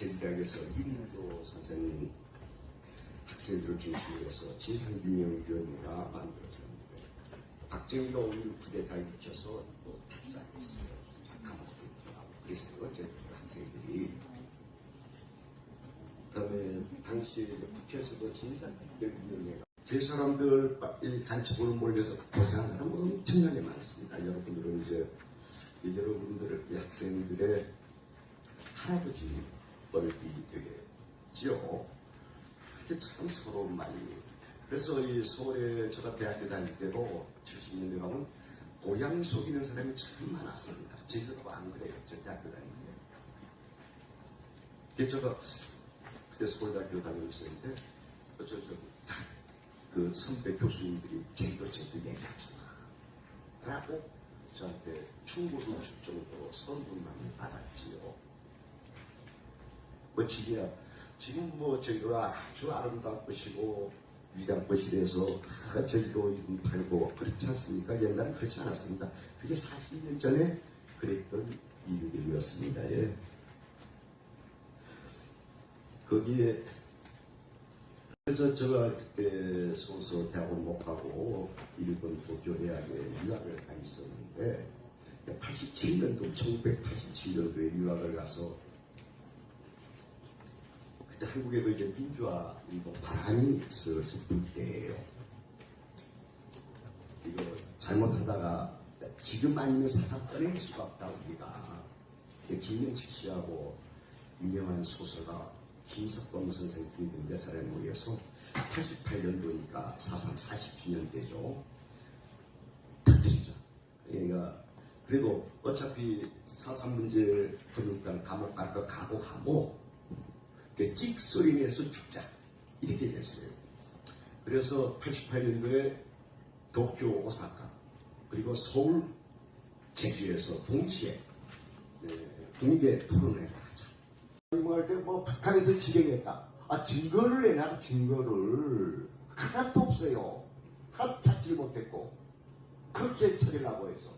제주대학에서 이민도 선생님 학생들을 중심으로 해서 진상규명위원회가 만들어졌는데 박정희가 오늘 쿠데타 일으켜서 또 작살했어요. 감옥도 들어가고 그랬어요. 제 학생들이. 그다음에 당시에 국회에서도 진상규명위원회가 제 사람들 이 간첩으로 몰려서 고생한 사람 엄청나게 많습니다. 여러분들은 이제 이 여러분들 이 학생들의 할아버지 뻘이 되겠지요. 그렇게 참 서러운 말이. 그래서 이 서울에 제가 대학교 다닐 때도 70년대 가면 고향 속이는 사람이 참 많았습니다. 제주도 안 그래요. 저 대학교 다닐 때. 그게 제가 그때 서울대학교 다니고 있었는데 저, 저, 그 선배 교수님들이 제도 제도 얘기하지 마. 라고 저한테 충고를 줄 정도로 선분만이 받았지요. 뭐 지금이야, 지금 뭐 저희가 아주 아름다운 것이고 위대한 것이라서 다 저희도 이름 팔고 그렇지 않습니까? 옛날엔 그렇지 않았습니다. 그게 40년 전에 그랬던 이유들이었습니다. 예. 거기에 그래서 제가 그때 서울서 대학원 못 가고 일본 도쿄 대학에 유학을 가 있었는데 87년도 1987년도에 유학을 가서 한국에도 이제 민주화 운동 바람이 슬슬 불 때예요. 이거 잘못하다가 지금 아니면 사상 꺼낼 수가 없다 우리가 김영식 씨하고 유명한 소설가 김석범 선생 등등 몇 사람이 모여서 88년도니까 사상 40주년 되죠. 터뜨리자. 그러니까 그리고 어차피 사상 문제 그러니까 감옥 갈 거 각오하고 그 찍소리 내서 죽자 이렇게 됐어요. 그래서 88년도에 도쿄, 오사카 그리고 서울, 제주에서 동시에 네, 공개 토론회를 하자. 할때 뭐 북한에서 지령했다. 아 증거를 내놔 증거를 하나도 없어요. 하나도 찾지 못했고 그렇게 처리하고 해서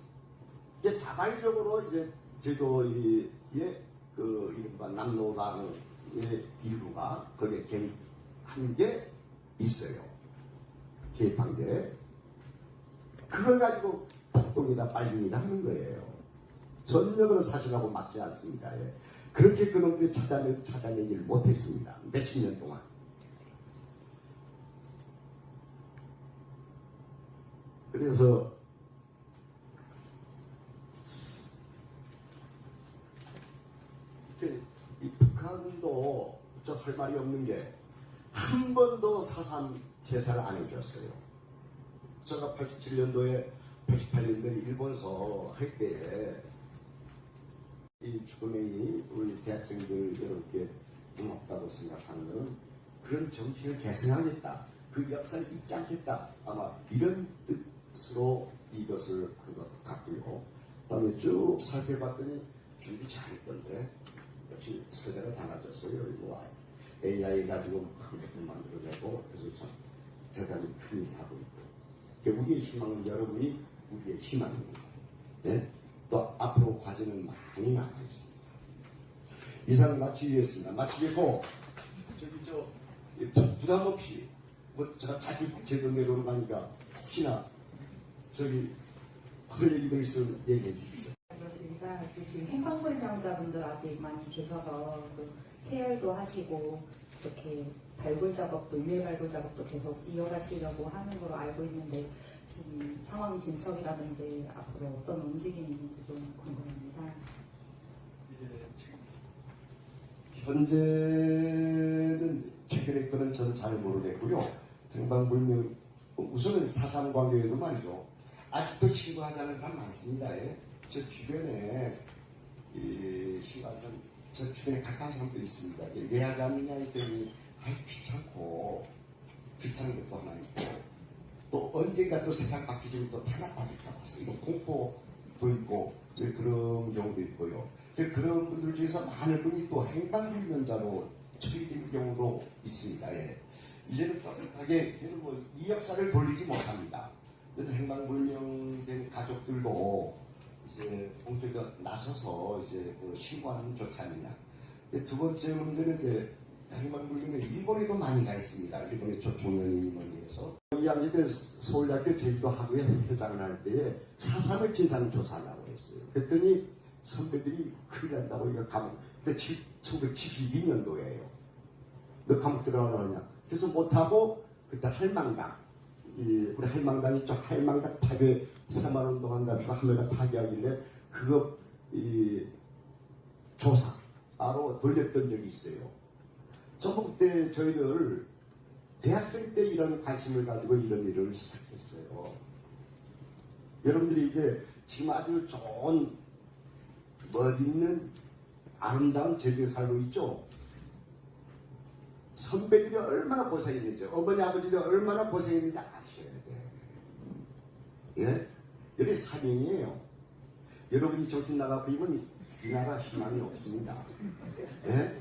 이제 자발적으로 이제 저도 이의 그 이른바 남로당의 일부가 거기에 개입한 게 있어요. 개입한 게 그걸 가지고 폭동이다 빨갱이다 하는 거예요. 전력으로 사실하고 맞지 않습니다. 예. 그렇게 그놈들이 찾아내도 찾아내지를 못했습니다. 몇십 년 동안. 그래서 이렇게 이 북한도 저할 말이 없는 게 한 번도 사상 제사를 안 해줬어요. 제가 87년도에 88년도에 일본서 할 때에 이 죽음이 우리 대학생들 여러분께 고맙다고 생각하는 그런 정신을 계승하겠다. 그 역사를 잊지 않겠다. 아마 이런 뜻으로 이것을 한 것 같고요. 다음에 쭉 살펴봤더니 준비 잘했던데 역시 세대가 달라졌어요. 이거 AI 가지고 큰 만들어내고 그래서 참 대단히 큰 일을 하고 있고 우리의 희망은 여러분이 우리의 희망입니다. 네? 또 앞으로 과제는 많이 남아 있습니다. 이상 마치겠습니다. 마치겠고 저기 저 부- 부담 없이 뭐 제가 자주 제도 내려오는 거니까 혹시나 저기 할 얘기들 있으면 얘기해 주십시오. 그 지금 행방불 명자분들 아직 많이 계셔서 그 체열도 하시고 이렇게 발굴 작업도 유해 발굴 작업도 계속 이어가시려고 하는 걸로 알고 있는데 좀 상황 진척이라든지 앞으로 어떤 움직임이 있는지 좀 궁금합니다. 현재는 최근의 거는 저는 잘 모르겠고요. 행방불명 우선은 사상관계에도 말이죠. 아직도 신고하자는 사람 많습니다. 예. 저 주변에 이 사람, 저 주변에 가까운 사람도 있습니다. 예, 왜 하지 않느냐 했더니 아 귀찮고 귀찮은 것도 하나 있고 또 언젠가 또 세상 바뀌면 또 탄압받을까 봐서 이런 공포도 있고 예, 그런 경우도 있고요. 예, 그런 분들 중에서 많은 분이 또 행방불명자로 처리된 경우도 있습니다. 예. 이제는 떳떳하게 이제는 뭐이 역사를 돌리지 못합니다. 행방불명된 가족들도 이제 공적으로 나서서 이제 그 신고하는 게 좋지 않느냐. 두 번째 문제는 이제 다리만 굴리는 일본에도 많이 가 있습니다. 일본의 조총련인원위에서 이 양지 때 서울대학교 제주도학부에 회장을 할 때에 사삼을 진상조사하려고 했어요. 그랬더니 선배들이 큰일 난다고 이거 감옥 그때 1972년도예요. 너 감옥 들어가느냐? 그래서 못하고 그때 할망당 이 우리 할망당이 쪽 할망당 파괴 3만 원 동안 가지고 하늘가 파괴하길래 그거 이 조사 바로 돌렸던 적이 있어요. 전부 그때 저희들 대학생 때 이런 관심을 가지고 이런 일을 시작했어요. 여러분들이 이제 지금 아주 좋은 멋있는 아름다운 제주에 살고 있죠. 선배들이 얼마나 고생했는지, 어머니 아버지들이 얼마나 고생했는지 아셔야 돼. 예? 여기 사명이에요. 여러분이 정신 나가고 이건 이 나라 희망이 없습니다. 예?